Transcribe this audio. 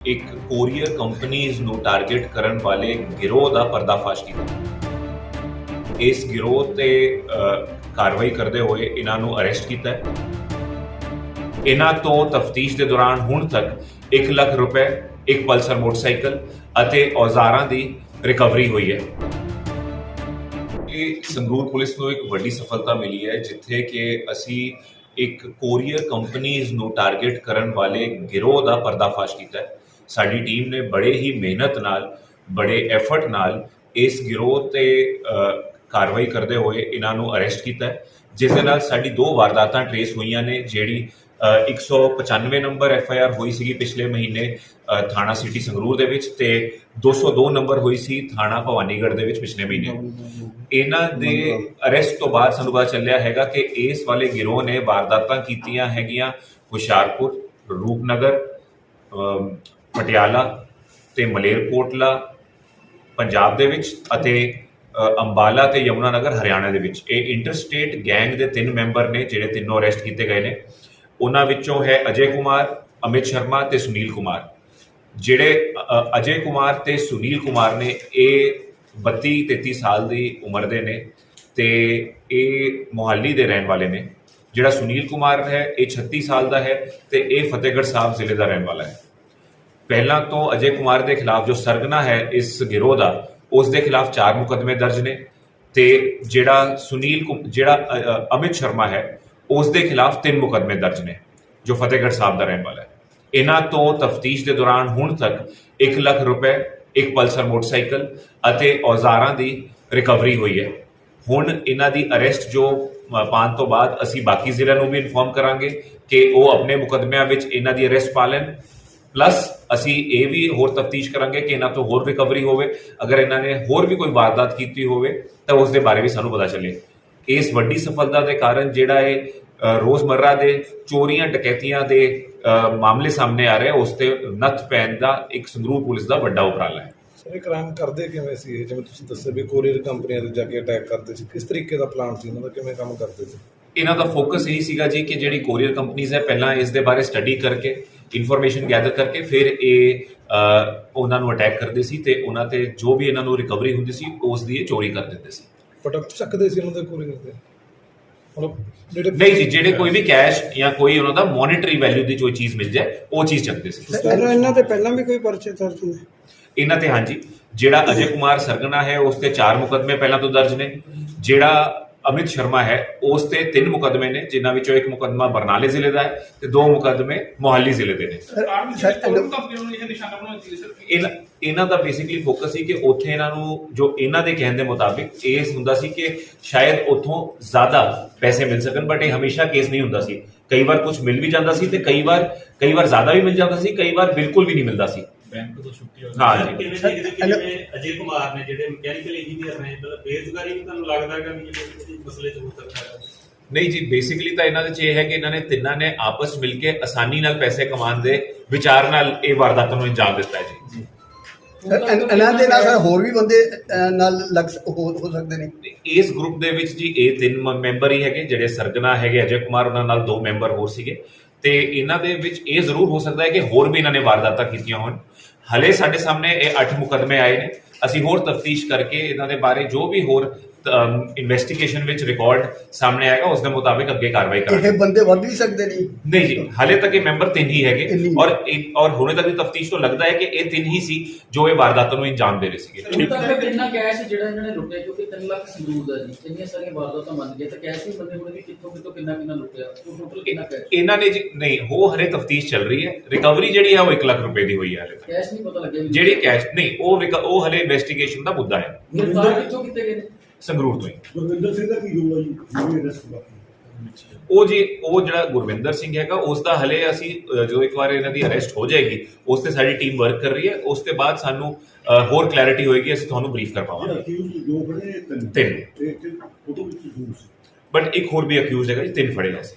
ਇੱਕ ਕੋਰੀਅਰ ਕੰਪਨੀਆਂ ਨੂੰ ਟਾਰਗੇਟ ਕਰਨ ਵਾਲੇ ਗਿਰੋਹ ਦਾ ਪਰਦਾਫਾਸ਼ ਕੀਤਾ। ਇਸ ਗਿਰੋਹ ਤੇ ਕਾਰਵਾਈ ਕਰਦੇ ਹੋਏ ਇਹਨਾਂ ਨੂੰ ਅਰੈਸਟ ਕੀਤਾ ਹੈ। ਇਹਨਾਂ ਤੋਂ ਤਫਤੀਸ਼ ਦੇ ਦੌਰਾਨ ਹੁਣ ਤੱਕ 1 ਲੱਖ ਰੁਪਏ, ਇੱਕ ਪਲਸਰ ਮੋਟਰਸਾਈਕਲ ਅਤੇ ਔਜ਼ਾਰਾਂ ਦੀ ਰਿਕਵਰੀ ਹੋਈ ਹੈ। ਇਹ ਸੰਗਰੂਰ ਪੁਲਿਸ ਨੂੰ ਇੱਕ ਵੱਡੀ ਸਫਲਤਾ ਮਿਲੀ ਹੈ, ਜਿੱਥੇ ਕਿ ਅਸੀਂ ਇੱਕ ਕੋਰੀਅਰ ਕੰਪਨੀਆਂ ਨੂੰ ਟਾਰਗੇਟ ਕਰਨ ਵਾਲੇ ਗਿਰੋਹ ਦਾ ਪਰਦਾਫਾਸ਼ ਕੀਤਾ ਹੈ। ਸਾਡੀ ਟੀਮ ਨੇ ਬੜੇ ਹੀ ਮਿਹਨਤ ਨਾਲ ਬੜੇ ਐਫਰਟ ਨਾਲ ਇਸ ਗਿਰੋਹ ਤੇ ਕਾਰਵਾਈ ਕਰਦੇ ਹੋਏ ਇਹਨਾਂ ਨੂੰ ਅਰੈਸਟ ਕੀਤਾ ਜਿਸ ਦੇ ਨਾਲ ਸਾਡੀ ਦੋ ਵਾਰਦਾਤਾਂ ਟਰੇਸ ਹੋਈਆਂ ਨੇ ਜਿਹੜੀ ਅ, 195 ਨੰਬਰ ਐਫ ਆਈ ਆਰ ਹੋਈ ਸੀਗੀ ਪਿਛਲੇ ਮਹੀਨੇ ਥਾਣਾ ਸਿਟੀ ਸੰਗਰੂਰ ਦੇ ਵਿੱਚ ਤੇ 202 ਨੰਬਰ ਹੋਈ ਸੀ ਥਾਣਾ ਭਵਾਨੀਗੜ੍ਹ ਦੇ ਵਿੱਚ ਪਿਛਲੇ ਮਹੀਨੇ। ਇਹਨਾਂ ਦੇ ਅਰੈਸਟ ਤੋਂ ਬਾਅਦ ਸਾਨੂੰ ਪਤਾ ਚੱਲਿਆ ਹੈਗਾ ਕਿ ਇਸ ਵਾਲੇ ਗਿਰੋਹ ਨੇ ਵਾਰਦਾਤਾਂ ਕੀਤੀਆਂ ਹੈਗੀਆਂ ਹੁਸ਼ਿਆਰਪੁਰ ਰੂਪਨਗਰ ਪਟਿਆਲਾ ਤੇ ਮਲੇਰਕੋਟਲਾ ਪੰਜਾਬ ਦੇ ਵਿੱਚ ਅਤੇ ਅੰਬਾਲਾ ਤੇ ਯਮੁਨਾਨਗਰ ਹਰਿਆਣਾ ਦੇ ਵਿੱਚ। ਇਹ ਇੰਟਰਸਟੇਟ ਗੈਂਗ ਦੇ ਤਿੰਨ ਮੈਂਬਰ ਨੇ ਜਿਹੜੇ ਤਿੰਨੋਂ ਅਰੈਸਟ ਕੀਤੇ ਗਏ ਨੇ। ਉਹਨਾਂ ਵਿੱਚੋਂ ਹੈ ਅਜੇ ਕੁਮਾਰ ਅਮਿਤ ਸ਼ਰਮਾ ਤੇ ਸੁਨੀਲ ਕੁਮਾਰ। ਜਿਹੜੇ ਅ, ਅਜੇ ਕੁਮਾਰ ਤੇ ਸੁਨੀਲ ਕੁਮਾਰ ਨੇ ਇਹ 32 33 ਸਾਲ ਦੀ ਉਮਰ ਦੇ ਨੇ ਤੇ ਇਹ ਮੁਹੱਲੀ ਦੇ ਰਹਿਣ ਵਾਲੇ ਨੇ। ਜਿਹੜਾ ਸੁਨੀਲ ਕੁਮਾਰ ਹੈ ਇਹ 36 ਸਾਲ ਦਾ ਹੈ ਤੇ ਇਹ ਫਤਿਹਗੜ੍ਹ ਸਾਹਿਬ ਜ਼ਿਲ੍ਹੇ ਦਾ ਰਹਿਣ ਵਾਲਾ ਹੈ। ਪਹਿਲਾਂ ਤੋਂ ਅਜੇ ਕੁਮਾਰ ਦੇ ਖਿਲਾਫ ਜੋ ਸਰਗਨਾ ਹੈ ਇਸ ਗਿਰੋਹ ਦਾ ਉਸ ਦੇ ਖਿਲਾਫ ਚਾਰ ਮੁਕੱਦਮੇ ਦਰਜ ਨੇ ਤੇ ਜਿਹੜਾ ਸੁਨੀਲ ਕੁ- ਜਿਹੜਾ ਅਮਿਤ ਸ਼ਰਮਾ ਹੈ ਉਸ ਦੇ ਖਿਲਾਫ ਤਿੰਨ ਮੁਕੱਦਮੇ ਦਰਜ ਨੇ ਜੋ ਫਤਿਹਗੜ੍ਹ ਸਾਹਿਬ ਦਾ ਰਹਿਣ ਵਾਲਾ ਹੈ। ਇਹਨਾਂ ਤੋਂ ਤਫਤੀਸ਼ ਦੇ ਦੌਰਾਨ ਹੁਣ ਤੱਕ 1 ਲੱਖ ਰੁਪਏ ਇੱਕ ਪਲਸਰ ਮੋਟਰਸਾਈਕਲ ਅਤੇ ਔਜ਼ਾਰਾਂ ਦੀ ਰਿਕਵਰੀ ਹੋਈ ਹੈ। ਹੁਣ ਇਹਨਾਂ ਦੀ ਅਰੈਸਟ ਜੋ ਅ, ਪਾਉਣ ਤੋਂ ਬਾਅਦ ਅਸੀਂ ਬਾਕੀ ਜ਼ਿਲ੍ਹਿਆਂ ਨੂੰ ਵੀ ਇਨਫੋਰਮ ਕਰਾਂਗੇ ਕਿ ਉਹ ਆਪਣੇ ਮੁਕੱਦਮਿਆਂ ਵਿੱਚ ਇਹਨਾਂ ਦੀ ਅਰੈਸਟ ਪਾ ਲੈਣ। ਪਲੱਸ ਅਸੀਂ ਇਹ ਵੀ ਹੋਰ ਤਫਤੀਸ਼ ਕਰਾਂਗੇ ਕਿ ਇਹਨਾਂ ਤੋਂ ਹੋਰ ਰਿਕਵਰੀ ਹੋਵੇ। ਅਗਰ ਇਹਨਾਂ ਨੇ ਹੋਰ ਵੀ ਕੋਈ ਵਾਰਦਾਤ ਕੀਤੀ ਹੋਵੇ ਤਾਂ ਉਸ ਦੇ ਬਾਰੇ ਵੀ ਸਾਨੂੰ ਪਤਾ ਚੱਲੇ। ਇਸ ਵੱਡੀ ਸਫਲਤਾ ਦੇ ਕਾਰਨ ਜਿਹੜਾ ਇਹ ਰੋਜ਼ਮਰਰਾ ਦੇ ਚੋਰੀਆਂ ਡਕੈਤੀਆਂ ਦੇ ਮਾਮਲੇ ਸਾਹਮਣੇ ਆ ਰਹੇ ਉਸ ਤੇ ਨੱਥ ਪੈਣ ਦਾ ਇੱਕ ਸੰਗਰੂਰ ਪੁਲਿਸ ਦਾ ਵੱਡਾ ਉਪਰਾਲਾ ਹੈ। ਸਰ ਇਹ ਕ੍ਰਾਈਮ ਕਰਦੇ ਕਿਵੇਂ ਸੀ ਇਹ? ਜਿਵੇਂ ਤੁਸੀਂ ਦੱਸਿਆ ਵੀ ਕੋਰੀਅਰ ਕੰਪਨੀਆਂ ਤੇ ਜਾ ਕੇ ਅਟੈਕ ਕਰਦੇ ਸੀ। ਕਿਸ ਤਰੀਕੇ ਦਾ ਪਲਾਨ ਸੀ ਉਹਨਾਂ ਦਾ? ਕਿਵੇਂ ਕੰਮ ਕਰਦੇ ਸੀ? ਇਹਨਾਂ ਦਾ ਫੋਕਸ ਇਹੀ ਸੀਗਾ ਜੀ ਕਿ ਜਿਹੜੀ ਕੋਰੀਅਰ ਕੰਪਨੀਆਂ ਹੈ ਪਹਿਲਾਂ ਇਸ ਦੇ ਬਾਰੇ ਸਟੱਡੀ ਕਰਕੇ ਇਨਫੋਰਮੇਸ਼ਨ ਗੈਦਰ ਕਰਕੇ ਫਿਰ ਇਹ ਉਹਨਾਂ ਨੂੰ ਅਟੈਕ ਕਰਦੇ ਸੀ ਤੇ ਉਹਨਾਂ ਤੇ ਜੋ ਵੀ ਇਹਨਾਂ ਨੂੰ ਰਿਕਵਰੀ ਹੁੰਦੀ ਸੀ ਉਸ ਦੀ ਇਹ ਚੋਰੀ ਕਰ ਦਿੰਦੇ ਸੀ। ਪਟਕ ਚੱਕਦੇ ਸੀ ਉਹਨਾਂ ਦੇ ਮਤਲਬ ਜਿਹੜੇ ਨਹੀਂ ਜੀ ਜਿਹੜੇ ਕੋਈ ਵੀ ਕੈਸ਼ ਜਾਂ ਕੋਈ ਉਹਨਾਂ ਦਾ ਮੋਨਿਟਰੀ ਵੈਲਿਊ ਦੀ ਜੋ ਚੀਜ਼ ਮਿਲ ਜਾਏ ਉਹ ਚੀਜ਼ ਚੱਕਦੇ ਸੀ। ਪਹਿਲਾਂ ਇਹਨਾਂ ਤੇ ਪਹਿਲਾਂ ਵੀ ਕੋਈ ਪਰਚੇ ਦਰਜ ਨੇ? ਇਹਨਾਂ ਤੇ ਹਾਂਜੀ। ਜਿਹੜਾ ਅਜੇ ਕੁਮਾਰ ਸਰਗਨਾ ਹੈ ਉਸ ਤੇ ਚਾਰ ਮੁਕਦਮੇ ਪਹਿਲਾਂ ਤੋਂ ਦਰਜ ਨੇ। ਜਿਹੜਾ ਅਮਿਤ ਸ਼ਰਮਾ ਹੈ। ਉਸ ਤੇ ਤਿੰਨ ਮੁਕਦਮੇ ਨੇ ਜਿਨ੍ਹਾਂ ਵਿੱਚੋਂ ਇੱਕ ਮੁਕਦਮਾ ਬਰਨਾਲੇ ਜ਼ਿਲ੍ਹੇ ਦਾ ਹੈ ਤੇ ਦੋ ਮੁਕਦਮੇ ਮੋਹਾਲੀ ਜ਼ਿਲ੍ਹੇ ਦੇ ਨੇ। ਇਹਨਾਂ ਇਹਨਾਂ ਦਾ ਬੇਸਿਕਲੀ ਫੋਕਸ ਸੀ ਕਿ ਉੱਥੇ ਇਹਨਾਂ ਨੂੰ ਜੋ ਇਹਨਾਂ ਦੇ ਕਹਿਣ ਦੇ ਮੁਤਾਬਿਕ ਇਹ ਹੁੰਦਾ ਸੀ ਕਿ ਸ਼ਾਇਦ ਉੱਥੋਂ ਜ਼ਿਆਦਾ ਪੈਸੇ ਮਿਲ ਸਕਣ ਬਟ ਇਹ ਹਮੇਸ਼ਾ ਕੇਸ ਨਹੀਂ ਹੁੰਦਾ ਸੀ। ਕਈ ਵਾਰ ਕੁਝ ਮਿਲ ਵੀ ਜਾਂਦਾ ਸੀ ਤੇ ਕਈ ਵਾਰ ਕਈ ਵਾਰ ਜ਼ਿਆਦਾ ਵੀ ਮਿਲ ਜਾਂਦਾ ਸੀ ਕਈ ਵਾਰ ਬਿਲਕੁਲ ਵੀ ਨਹੀਂ ਮਿਲਦਾ ਸੀ। ਬੈਂਕ ਤੋਂ ਛੁੱਟੀ ਹੋ ਹਾਂ। ਗਈ ਜੀ। ਕਿਵੇਂ ਦੇਖਦੇ ਕਿ ਜਿਵੇਂ ਅਜੇ ਕੁਮਾਰ ਨੇ ਜਿਹੜੇ ਮਕੈਨੀਕਲ ਇੰਜੀਨੀਅਰ ਨੇ ਮਤਲਬ ਬੇਰੁਜ਼ਗਾਰੀ ਵੀ ਤੁਹਾਨੂੰ ਲੱਗਦਾ ਹੈਗਾ ਵੀ ਜਿਹੜੇ ਮਸਲੇ 'ਚ ਹੋ ਸਕਦਾ ਹੈ? ਨਹੀਂ ਜੀ ਬੇਸਿਕਲੀ ਤਾਂ ਇਹਨਾਂ ਦੇ ਚ ਇਹ ਹੈ ਕਿ ਇਹਨਾਂ ਨੇ ਤਿੰਨਾਂ ਨੇ ਆਪਸ ਮਿਲ ਕੇ ਆਸਾਨੀ ਨਾਲ ਪੈਸੇ ਕਮਾਉਣ ਦੇ ਵਿਚਾਰ ਨਾਲ ਇਹ ਵਾਰਦਾਤਾਂ ਨੂੰ ਅੰਜਾਮ ਦਿੱਤਾ ਹੈ ਜੀ। ਸਰ, ਇਨ- ਇਹਨਾਂ ਦੇ ਨਾਲ ਸਰ ਹੋਰ ਵੀ ਬੰਦੇ ਅਹ, ਨਾਲ ਲੱਗ ਸ- ਹੋ ਹੋ ਸਕਦੇ ਨੇ? ਇਸ ਗਰੁੱਪ ਦੇ ਵਿੱਚ ਜੀ ਇਹ ਤਿੰਨ ਮੈਂਬਰ ਹੀ ਹੈਗੇ ਜਿਹੜੇ ਸਰਗਨਾ ਹੈਗੇ ਅਜੇ ਕੁਮਾਰ ਉਹਨਾਂ ਨਾਲ ਦੋ ਮੈਂਬਰ ਹੋਰ ਸੀਗੇ। ਤੇ ਇਹਨਾਂ ਦੇ ਵਿੱਚ ਇਹ ਜ਼ਰੂਰ ਹੋ ਸਕਦਾ ਹੈ ਕਿ ਹੋਰ ਵੀ ਇਹਨਾਂ ਨੇ ਵਾਰਦਾਤਾਂ ਕੀਤੀਆਂ ਹੋਣ। ਹਲੇ ਸਾਡੇ ਸਾਹਮਣੇ ਇਹ 8 ਮੁਕਦਮੇ ਆਏ ਨੇ। ਅਸੀਂ ਹੋਰ ਤਫਤੀਸ਼ ਕਰਕੇ ਇਹਨਾਂ ਦੇ ਬਾਰੇ ਜੋ ਵੀ ਹੋਰ ਇਨਵੈਸਟੀਗੇਸ਼ਨ ਵਿੱਚ ਰਿਕਾਰਡ ਸਾਹਮਣੇ ਆਏਗਾ ਉਸ ਦੇ ਮੁਤਾਬਿਕ ਅੱਗੇ ਕਾਰਵਾਈ ਕਰਾਂਗੇ। ਇਹ ਬੰਦੇ ਵੱਧ ਵੀ ਸਕਦੇ ਨੇ। ਨਹੀਂ ਜੀ ਹਾਲੇ ਤੱਕ ਇਹ ਮੈਂਬਰ ਤਿੰਨ ਹੀ ਹੈਗੇ। ਔਰ ਔਰ ਹੁਣੇ ਤੱਕ ਦੀ ਤਫਤੀਸ਼ ਤੋਂ ਲੱਗਦਾ ਹੈ ਕਿ ਇਹ ਤਿੰਨ ਹੀ ਸੀ ਜੋ ਇਹ ਵਾਰਦਾਤਾਂ ਨੂੰ ਅੰਜਾਮ ਦੇ ਰਹੇ ਸੀਗੇ। ਕਿੰਨਾ ਕੈਸ਼ ਜਿਹੜਾ ਇਹਨਾਂ ਨੇ ਲੁੱਟਿਆ ਕਿਉਂਕਿ 3 ਲੱਖ ਸੰਦੂਕ ਦਾ ਜੀ। ਇੰਨੀਆਂ ਸਾਰੀਆਂ ਵਾਰਦਾਤਾਂ ਮੰਨ ਗਏ ਤਾਂ ਕੈਸ਼ ਵੀ ਬੰਦੇ ਹੁਣ ਵੀ ਕਿੱਥੋਂ ਕਿੱਥੋਂ ਕਿੰਨਾ ਕਿੰਨਾ ਲੁੱਟਿਆ? ਉਹ ਟੋਟਲ ਕਿੰਨਾ ਕੈਸ਼ ਇਹਨਾਂ ਨੇ ਜੀ ਨਹੀਂ ਉਹ ਹਰੇ ਤਫਤੀਸ਼ ਚੱਲ ਰਹੀ ਹੈ। ਰਿਕਵਰੀ ਜਿਹੜੀ ਹੈ ਉਹ 1 ਲੱਖ ਰੁਪਏ ਦੀ ਹੋਈ ਹੈ ਹਲੇ ਤੱਕ। ਕੈਸ਼ ਨਹੀਂ ਪਤਾ ਲੱਗਿਆ ਜਿਹੜੀ ਕੈਸ਼ ਨਹੀਂ ਉਹ ਉਹ ਹਲੇ ਇਨਵੈਸਟੀਗੇਸ਼ਨ ਦਾ ਮੁੱਦਾ ਹੈ। ਗ੍ਰਿਫਤਾਰ ਕਿੱਥੋਂ ਕੀਤੇ ਗਏ ਨੇ? ਸੰਗਰੂਰ ਤੋਂ ਹੀ। ਗੁਰਵਿੰਦਰ ਸਿੰਘ ਦਾ ਕੀ ਰੋਲ ਹੈ ਜੀ? ਜਿਵੇਂ ਅਰੈਸਟ ਹੋਇਆ ਉਹ ਜੀ ਉਹ ਜਿਹੜਾ ਗੁਰਵਿੰਦਰ ਸਿੰਘ ਹੈਗਾ ਉਸ ਦਾ ਹਲੇ ਅਸੀਂ ਜਦੋਂ ਇੱਕ ਵਾਰ ਇਹਨਾਂ ਦੀ ਅਰੈਸਟ ਹੋ ਜਾਏਗੀ ਉਸ ਤੇ ਸਾਡੀ ਟੀਮ ਵਰਕ ਕਰ ਰਹੀ ਹੈ। ਉਸ ਤੇ ਬਾਅਦ ਸਾਨੂੰ ਹੋਰ ਕਲੈਰਿਟੀ ਹੋਏਗੀ ਅਸੀਂ ਤੁਹਾਨੂੰ ਬਰੀਫ ਕਰ ਪਾਵਾਂਗੇ। ਦੋ ਫੜੇ ਤਿੰਨ? ਤਿੰਨ। ਬਟ ਇੱਕ ਹੋਰ ਵੀ ਅਕਿਊਜ਼ ਹੈਗਾ ਜੀ ਤਿੰਨ ਫੜੇ ਗਏ ਸੀ